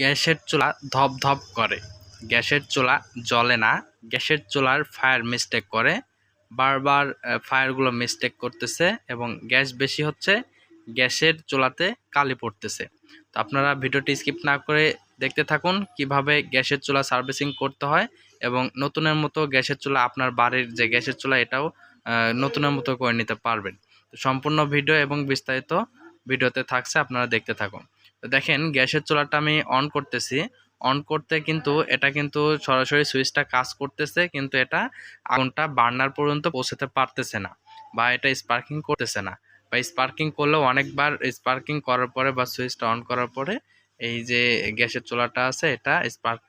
গ্যাসের চুলা ধপ ধপ করে। গ্যাসের চুলা জ্বলে না। গ্যাসের চুলার ফায়ার মিস্টেক করে। বারবার ফায়ারগুলো মিস্টেক করতেছে এবং গ্যাস বেশি হচ্ছে, গ্যাসের চুলাতে কালি পড়তেছে। তো আপনারা ভিডিওটি স্কিপ না করে দেখতে থাকুন কীভাবে গ্যাসের চুলা সার্ভিসিং করতে হয় এবং নতুনের মতো গ্যাসের চুলা আপনার বাড়ির যে গ্যাসের চুলা, এটাও নতুনের মতো করে নিতে পারবেন। সম্পূর্ণ ভিডিও এবং বিস্তারিত ভিডিওতে থাকছে, আপনারা দেখতে থাকুন। দেখেন, গ্যাসের চুলাটা আমি অন করতেছি। অন করতে কিন্তু এটা কিন্তু সরাসরি সুইচটা কাজ করতেছে, কিন্তু এটা আগুনটা বার্নার পর্যন্ত পৌঁছাতে পারতেছে না বা এটা স্পার্কিং করতেছে না। বা স্পার্কিং করলেও অনেকবার স্পার্কিং করার পরে বা সুইচটা অন করার পরে এই যে গ্যাসের চুলাটা আছে, এটা স্পার্ক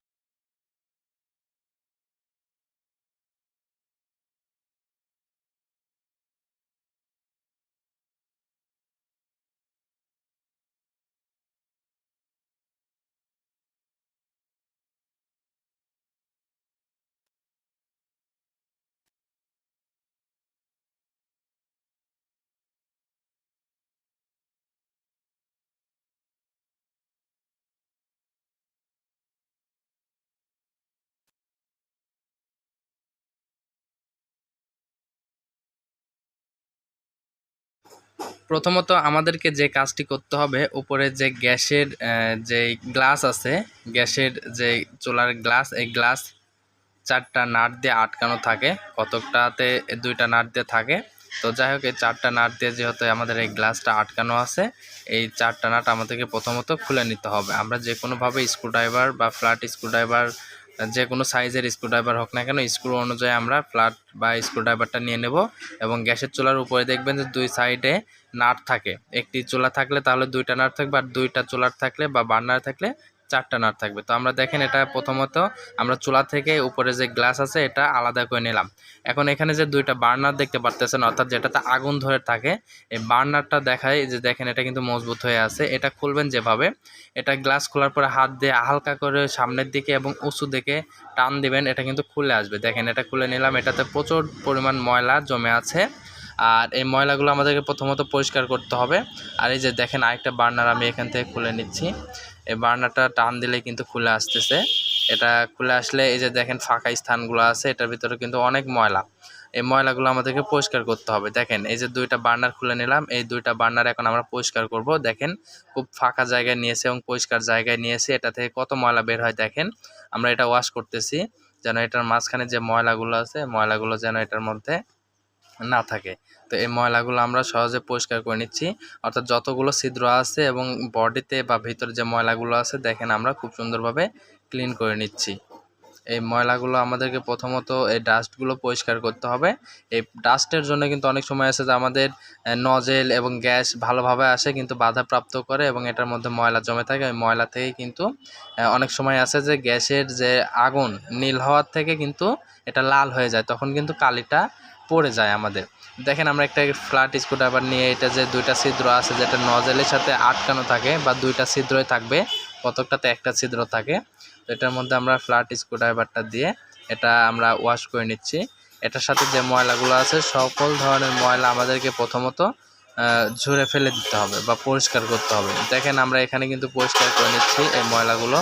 প্রথমত আমাদেরকে যে কাজটি করতে হবে, উপরে যে গ্যাসের যে গ্লাস আছে, গ্যাসের যে চুলার গ্লাস, এই গ্লাস চারটা নাট দিয়ে আটকানো থাকে, কতকটাতে দুইটা নাট দিয়ে থাকে। তো যাই হোক, এই চারটা নাট দিয়ে যেহেতু আমাদের এই গ্লাসটা আটকানো আছে, এই চারটা নাট আমাদেরকে প্রথমত খুলে নিতে হবে। আমরা যে কোনোভাবে স্ক্রুড্রাইভার বা ফ্ল্যাট স্ক্রুড্রাইভার, যে কোনো সাইজের স্ক্রুড্রাইভার হোক না কেন, স্ক্রু অনুযায়ী আমরা ফ্ল্যাট বা স্ক্রুড্রাইভারটা নিয়ে নেব এবং গ্যাসের চুলার উপরে দেখবেন যে দুই সাইডে নাট থাকে। একটি চুলা থাকলে তাহলে দুইটা নাট থাকবে আর দুইটা চুলার থাকলে বা বার্নার থাকলে চারটা নাট থাকবে। তো আমরা দেখেন এটা প্রথমত আমরা চুলা থেকে উপরে যে গ্লাস আছে এটা আলাদা করে নিলাম। এখন এখানে যে দুইটা বার্নার দেখতে পারতেছেন, অর্থাৎ যেটাতে আগুন ধরে থাকে, এই বার্নারটা দেখায় যে দেখেন এটা কিন্তু মজবুত হয়ে আছে। এটা খুলবেন যেভাবে, এটা গ্লাস খোলার পরে হাত দিয়ে হালকা করে সামনের দিকে এবং উঁচু দিকে টান দিবেন, এটা কিন্তু খুলে আসবে। দেখেন এটা খুলে নিলাম, এটাতে প্রচুর পরিমাণ ময়লা জমে আছে। আর এই ময়লাগুলো আমাদেরকে প্রথমত পরিষ্কার করতে হবে। আর এই যে দেখেন আরেকটা বার্নার আমি এখান থেকে খুলে নিচ্ছি। এই বার্নারটা টান দিলে কিন্তু খুলে আসতেছে। এটা খুলে আসলে এই যে দেখেন ফাঁকা স্থানগুলো আছে, এটার ভিতরে কিন্তু অনেক ময়লা। এই ময়লাগুলো আমাদেরকে পরিষ্কার করতে হবে। দেখেন, এই যে দুইটা বার্নার খুলে নিলাম। এই দুইটা বার্নার এখন আমরা পরিষ্কার করব। দেখেন, খুব ফাঁকা জায়গায় নিয়েছে এবং পরিষ্কার জায়গায় নিয়েছে। এটা থেকে কত ময়লা বের হয় দেখেন। আমরা এটা ওয়াশ করতেছি, যেন এটার মাঝখানে যে ময়লাগুলো আছে, ময়লাগুলো যেন এটার মধ্যে না থাকে। তো এই ময়লাগুলো আমরা সহজে পরিষ্কার করে নিচ্ছি। অর্থাৎ যতগুলো ছিদ্র আছে এবং বডিতে বা ভিতরে যে ময়লাগুলো আছে, দেখেন আমরা খুব সুন্দরভাবে ক্লিন করে নিচ্ছি। এই ময়লাগুলো আমাদেরকে প্রথমত এই ডাস্টগুলো পরিষ্কার করতে হবে। এই ডাস্টের জন্য কিন্তু অনেক সময় আছে যে আমাদের নজেল এবং গ্যাস ভালোভাবে আসে কিন্তু বাধাপ্রাপ্ত করে এবং এটার মধ্যে ময়লা জমে থাকে। ওই ময়লা থেকে কিন্তু অনেক সময় আছে যে গ্যাসের যে আগুন নীল হওয়ার থেকে কিন্তু এটা লাল হয়ে যায়। তখন কিন্তু কালিটা পড়ে যায় আমাদের। দেখেন আমরা একটা ফ্ল্যাট স্ক্রুড্রাইভার নিয়ে এটা যে দুইটা ছিদ্র আছে, যেটা নজেলের সাথে আটকানো থাকে বা দুইটা ছিদ্রই থাকবে কতকটাতে একটা ছিদ্র থাকে, তো এটার মধ্যে আমরা ফ্ল্যাট স্ক্রুড্রাইভারটা দিয়ে এটা আমরা ওয়াশ করে নিচ্ছি। এটার সাথে যে ময়লাগুলো আছে, সকল ধরনের ময়লা আমাদেরকে প্রথমত ঝুরে ফেলে দিতে হবে বা পরিষ্কার করতে হবে। দেখেন আমরা এখানে কিন্তু পরিষ্কার করে নিচ্ছি এই ময়লাগুলো।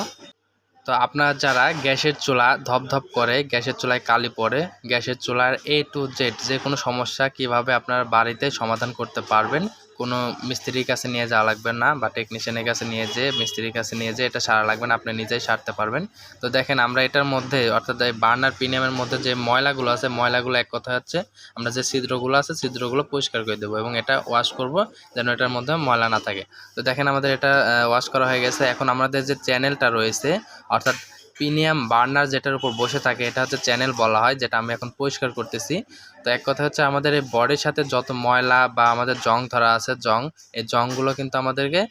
তো আপনার যারা গ্যাসের চুলা ধপধপ করে, গ্যাসের চুলায় কালি পড়ে, গ্যাসের চুলার এ টু জেড যে কোনো সমস্যা কীভাবে আপনার বাড়িতে সমাধান করতে পারবেন কোনো মিস্ত্রির কাছে নিয়ে যাওয়া লাগবে না বা টেকনিশিয়ানের কাছে নিয়ে যেয়ে মিস্ত্রির কাছে নিয়ে যেয়ে এটা সারা লাগবে না, আপনি নিজেই সারতে পারবেন। তো দেখেন, আমরা এটার মধ্যে, অর্থাৎ এই বার্নার প্রিমিয়ামের মধ্যে যে ময়লাগুলো আছে, ময়লাগুলো এক কথা হচ্ছে, আমরা যে ছিদ্রগুলো আছে, ছিদ্রগুলো পরিষ্কার করে দেবো এবং এটা ওয়াশ করব যেন এটার মধ্যে ময়লা না থাকে। তো দেখেন, আমাদের এটা ওয়াশ করা হয়ে গেছে। এখন আমাদের যে চ্যানেলটা রয়েছে, অর্থাৎ প্রিমিয়াম বার্নার যেটার উপর বসে থাকে, এটা হচ্ছে চ্যানেল বলা হয়, যেটা আমি এখন পরিষ্কার করতেছি। তো এক কথা হচ্ছে আমাদের এই বডির সাথে যত ময়লা বা আমাদের জং ধরা আছে জং এই জংগুলো কিন্তু আমাদেরকে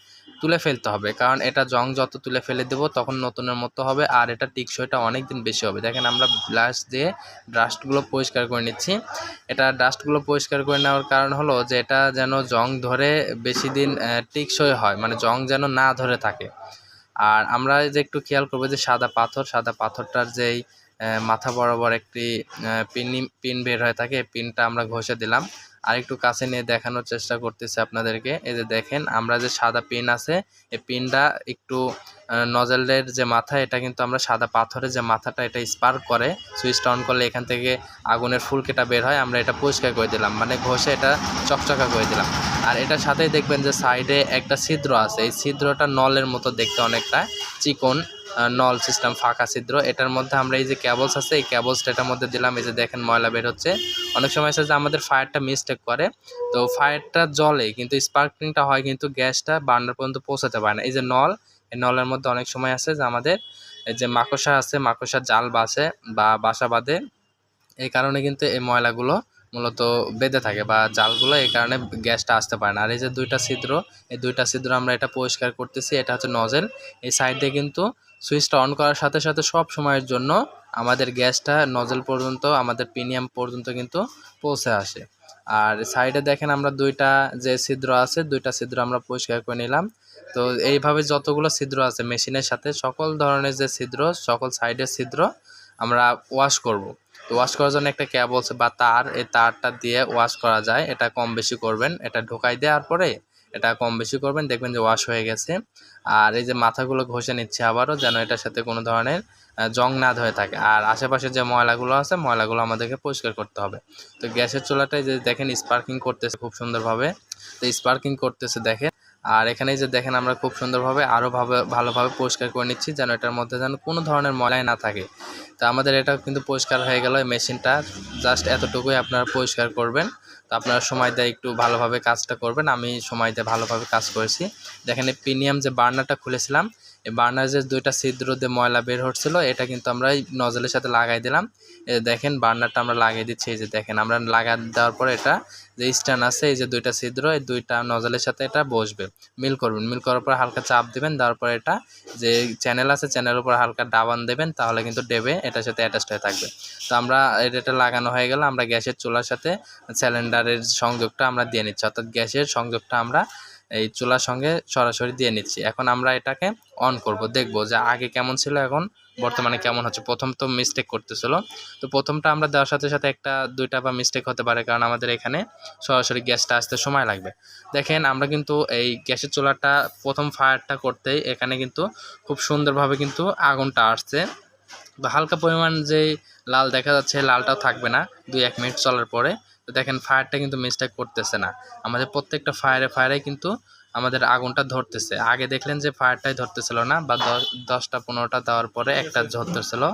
তুলে ফেলতে হবে। কারণ এটা জং যত তুলে ফেলে দেবো, তখন নতুনের মতো হবে, আর এটা টিকসইটা অনেক দিন বেশি হবে। দেখেন, আমরা ব্রাশ দিয়ে ডাস্টগুলো পরিষ্কার করে নিচ্ছি। এটা ডাস্টগুলো পরিষ্কার করে নেওয়ার কারণ হলো যে, এটা যেন জং ধরে বেশি দিন টিকসই হয় মানে জং যেন না ধরে থাকে। আর আমরা যে একটু খেয়াল করব যে সাদা পাথর, সাদা পাথরটার যেই মাথা বরাবর একটি পিন পিন বের হয়ে থাকে পিনটা আমরা ঘষে দিলাম। আর একটু কাছে নিয়ে দেখানোর চেষ্টা করতেছি আপনাদেরকে। এই যে দেখেন, আমরা যে সাদা পিন আছে, এই পিনটা একটু নজেলের যে মাথা, এটা কিন্তু আমরা সাদা পাথরের যে মাথাটা, এটা স্পার্ক করে সুইচটা অন করলে এখান থেকে আগুনের ফুলকেটা বের হয়, আমরা এটা পরিষ্কার করে দিলাম মানে ঘষে এটা চকচকা করে দিলাম। আর এটার সাথেই দেখবেন যে সাইডে একটা ছিদ্র আছে, এই ছিদ্রটা নলের মতো দেখতে অনেকটা, চিকন। নল সিস্টেম ফাঁকা ছিদ্র, এটার মধ্যে আমরা এই যে ক্যাবলস আছে, এই ক্যাবলসটা এটার মধ্যে দিলাম, এই যে দেখেন ময়লা বের হচ্ছে। অনেক সময় আছে যে আমাদের ফায়ারটা মিস্টেক করে, তো ফায়ারটা জ্বলে, কিন্তু স্পার্কিংটা হয়, কিন্তু গ্যাসটা বার্নার পর্যন্ত পৌঁছাতে পারে না। এই যে নল, এই নলের মধ্যে অনেক সময় আছে যে আমাদের, এই যে মাকড়সা আছে, মাকড়সার জাল বাসে বা বাসা বাঁধে, এই কারণে কিন্তু এই ময়লাগুলো মূলত বেঁধে থাকে বা জালগুলো এই কারণে গ্যাসটা আসতে পারে না। আর এই যে দুইটা ছিদ্র, এই দুইটা ছিদ্র আমরা এটা পরিষ্কার করতেছি, এটা হচ্ছে নজেল এই সাইড দিয়ে কিন্তু সুইচটা অন করার সাথে সাথে সব সময়ের জন্য আমাদের গ্যাসটা নজল পর্যন্ত, আমাদের প্রিমিয়াম পর্যন্ত কিন্তু পৌঁছে আসে। আর সাইডে দেখেন আমরা দুইটা যে ছিদ্র আছে, দুইটা ছিদ্র আমরা পরিষ্কার করে নিলাম। তো এইভাবে যতগুলো ছিদ্র আছে, মেশিনের সাথে সকল ধরনের যে ছিদ্র, সকল সাইডের ছিদ্র আমরা ওয়াশ করব। তো ওয়াশ করার জন্য একটা ক্যাবলস বা তার, এই তারটা দিয়ে ওয়াশ করা যায়। এটা কম বেশি করবেন, এটা ঢোকাই দেওয়ার পরে এটা কম বেশি করবেন, দেখবেন যে ওয়াশ হয়ে গেছে। আর এই যে মাথাগুলো ঘষে নিচ্ছে আবারও যেন এটার সাথে কোনো ধরনের জং না ধরে থাকে। আর আশেপাশে যে ময়লাগুলো আছে, ময়লাগুলো আমাদেরকে পরিষ্কার করতে হবে। তো গ্যাসের চুলাটায় যে দেখেন স্পার্কিং করতেছে খুব সুন্দরভাবে। তো স্পার্কিং করতেছে দেখেন। আর এখানে যে দেখেন আমরা খুব সুন্দরভাবে আরও ভাবে, ভালোভাবে পরিষ্কার করে নিচ্ছি, যেন এটার মধ্যে যেন কোনো ধরনের ময়লাই না থাকে। তো আমাদের এটা কিন্তু পরিষ্কার হয়ে গেল এই মেশিনটা জাস্ট এতটুকুই আপনারা পরিষ্কার করবেন। তো আপনারা সময় দেয় একটু ভালোভাবে কাজটা করবেন, আমি সময় দেয় ভালোভাবে কাজ করেছি। দেখেন এই প্রিমিয়াম যে বার্নারটা খুলেছিলাম এই বার্নার যে দুইটা ছিদ্র দিয়ে ময়লা বের হচ্ছিল, এটা কিন্তু আমরা এই নজলের সাথে লাগাই দিলাম। দেখেন বার্নারটা আমরা লাগিয়ে দিচ্ছি, এই যে দেখেন, আমরা লাগা দেওয়ার পরে এটা যে স্ট্যান্ড আছে, এই যে দুইটা ছিদ্র, এই দুইটা নজলের সাথে এটা বসবে। মিল করবেন, মিল করার পর হালকা চাপ দেবেন, দেওয়ার পর এটা যে চ্যানেল আছে, চ্যানেলের উপর হালকা ডাবান দেবেন, তাহলে কিন্তু ডেবে এটার সাথে অ্যাটাচড হয়ে থাকবে। তো আমরা এটা লাগানো হয়ে গেলে, আমরা গ্যাসের চুলার সাথে সিলিন্ডারের সংযোগটা আমরা দিয়ে নিচ্ছি, অর্থাৎ গ্যাসের সংযোগটা আমরা এই চুলার সঙ্গে সরাসরি দিয়ে নিচ্ছি। এখন আমরা এটাকে অন করব। দেখব যে আগে কেমন ছিল, এখন বর্তমানে কেমন হচ্ছে। প্রথম তো মিস্টেক করতেছিল। তো প্রথমটা আমরা দেওয়ার সাথে সাথে একটা, দুইটা বা মিস্টেক হতে পারে, কারণ আমাদের এখানে সরাসরি গ্যাসটা আসতে সময় লাগবে। দেখেন, আমরা কিন্তু এই গ্যাসের চুলাটা প্রথম ফায়ারটা করতেই এখানে কিন্তু খুব সুন্দরভাবে কিন্তু আগুনটা আসছে। বা হালকা পরিমাণ যে লাল দেখা যাচ্ছে, লালটাও থাকবে না। দুই, এক মিনিট চলার পরে তো দেখেন ফায়ারটা কিন্তু মিস্টেক করতেছে না। আমাদের প্রত্যেকটা ফায়ারে ফায়ারে কিন্তু আমাদের আগুনটা ধরতেছে। আগে দেখলেন যে ফায়ারটাই ধরতেছিল না, বা দশ- দশটা, পনেরোটা দেওয়ার পরে একটা ধরতেছিল।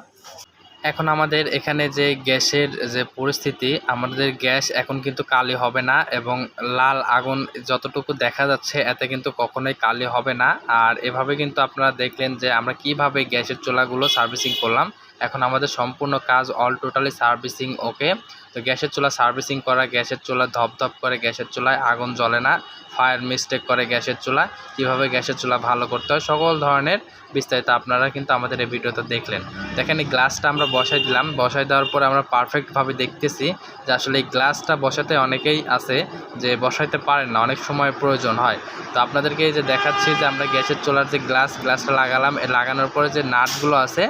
এখন আমাদের এখানে যে গ্যাসের যে পরিস্থিতি, আমাদের গ্যাস এখন কিন্তু কালি হবে না এবং লাল আগুন যতটুকু দেখা যাচ্ছে, এতে কিন্তু কখনোই কালি হবে না। আর এভাবে কিন্তু আপনারা দেখলেন যে আমরা কীভাবে গ্যাসের চুলাগুলো সার্ভিসিং করলাম। এখন আমাদের সম্পূর্ণ কাজ অল টোটালি সার্ভিসিং ওকে তো গ্যাসের চুলা সার্ভিসিং করা, গ্যাসের চুলা ধপধপ করে, গ্যাসের চুলায় আগুন জ্বলে না ফায়ার মিস্টেক করে গ্যাসের চুলা। কীভাবে গ্যাসের চুলা ভালো করতে হয়? সকল ধরনের বিস্তারিত আপনারা কিন্তু আমাদের এই ভিডিওতে দেখলেন। দেখেন, এই গ্লাসটা আমরা বসাই দিলাম। বসাই দেওয়ার পরে আমরা পারফেক্টভাবে দেখতেছি যে আসলে এই গ্লাসটা বসাতে অনেকেই আছে যে বসাইতে পারেন না, অনেক সময় প্রয়োজন হয়। তো আপনাদেরকে এই যে দেখাচ্ছি যে আমরা গ্যাসের চুলার যে গ্লাস গ্লাসটা লাগালাম লাগানোর পরে যে নাটগুলো আছে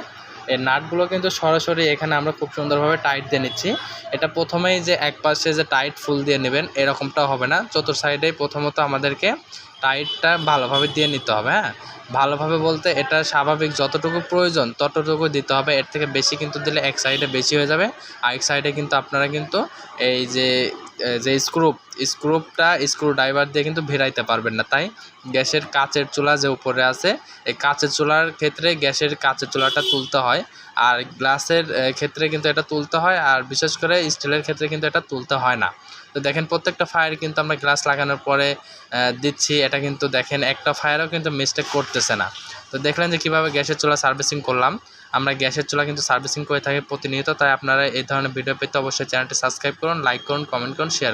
এই নাটগুলো কিন্তু সরাসরি এখানে আমরা খুব সুন্দরভাবে টাইট দিয়ে নিচ্ছি। এটা প্রথমেই যে এক পাশে যে টাইট ফুল দিয়ে নেবেন, এরকমটা হবে না। চতুর সাইডেই প্রথমত আমাদেরকে টাইটটা ভালোভাবে দিয়ে নিতে হবে হ্যাঁ? ভালোভাবে বলতে এটা স্বাভাবিক যতটুকু প্রয়োজন ততটুকু দিতে হবে। এর থেকে বেশি কিন্তু দিলে এক সাইডে বেশি হয়ে যাবে। আর এক সাইডে কিন্তু আপনারা কিন্তু এই যে যে স্ক্রুপ স্ক্রুপটা স্ক্রু ড্রাইভার দিয়ে কিন্তু ভেরাইতে পারবেন না। তাই গ্যাসের কাচের চুলা যে উপরে আছে, এই কাচের চুলার ক্ষেত্রে গ্যাসের কাচের চুলাটা তুলতে হয়। আর গ্লাসের ক্ষেত্রে কিন্তু এটা তুলতে হয় আর বিশেষ করে স্টিলের ক্ষেত্রে কিন্তু এটা তুলতে হয় না। তো দেখেন প্রত্যেকটা ফায়ার কিন্তু আমরা গ্লাস লাগানোর পরে দিচ্ছি। এটা কিন্তু দেখেন একটা ফায়ারও কিন্তু মিস্টেক করতেছে না। তো দেখলেন যে কীভাবে গ্যাসের চুলা সার্ভিসিং করলাম। আমরা গ্যাসের চুলা কিন্তু সার্ভিসিং করে থাকি প্রতিনিয়ত। তাই আপনারা এই ধরনের ভিডিও পেতে অবশ্যই চ্যানেলটি সাবস্ক্রাইব করুন লাইক করুন কমেন্ট করুন শেয়ার করুন।